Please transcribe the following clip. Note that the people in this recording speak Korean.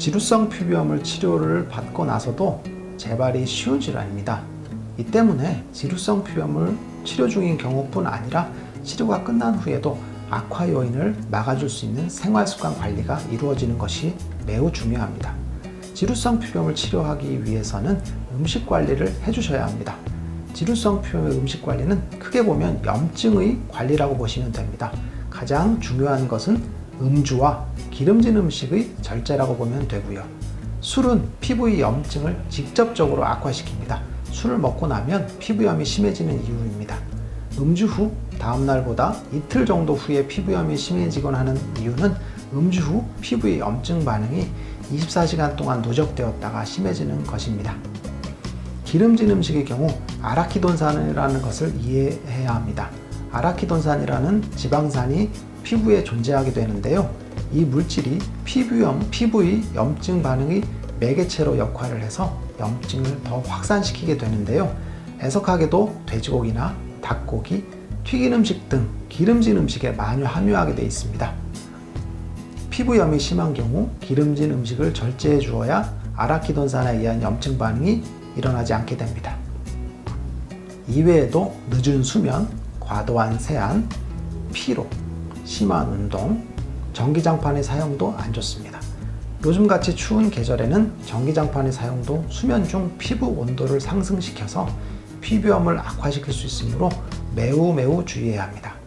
지루성 피부염을 치료를 받고 나서도 재발이 쉬운 질환입니다. 이 때문에 지루성 피부염을 치료 중인 경우뿐 아니라 치료가 끝난 후에도 악화 요인을 막아줄 수 있는 생활 습관 관리가 이루어지는 것이 매우 중요합니다. 지루성 피부염을 치료하기 위해서는 음식 관리를 해주셔야 합니다. 지루성 피부염의 음식 관리는 크게 보면 염증의 관리라고 보시면 됩니다. 가장 중요한 것은 음주와 기름진 음식의 절제라고 보면 되고요. 술은 피부의 염증을 직접적으로 악화시킵니다. 술을 먹고 나면 피부염이 심해지는 이유입니다. 음주 후 다음 날보다 이틀 정도 후에 피부염이 심해지곤 하는 이유는 음주 후 피부의 염증 반응이 24시간 동안 누적되었다가 심해지는 것입니다. 기름진 음식의 경우 아라키돈산이라는 것을 이해해야 합니다. 아라키돈산이라는 지방산이 피부에 존재하게 되는데요. 이 물질이 피부염, 피부의 염증 반응의 매개체로 역할을 해서 염증을 더 확산시키게 되는데요. 애석하게도 돼지고기나 닭고기, 튀긴 음식 등 기름진 음식에 많이 함유하게 되어 있습니다. 피부염이 심한 경우 기름진 음식을 절제해 주어야 아라키돈산에 의한 염증 반응이 일어나지 않게 됩니다. 이외에도 늦은 수면, 과도한 세안, 피로, 심한 운동, 전기장판의 사용도 안 좋습니다. 요즘같이 추운 계절에는 전기장판의 사용도 수면 중 피부 온도를 상승시켜서 피부염을 악화시킬 수 있으므로 매우 매우 주의해야 합니다.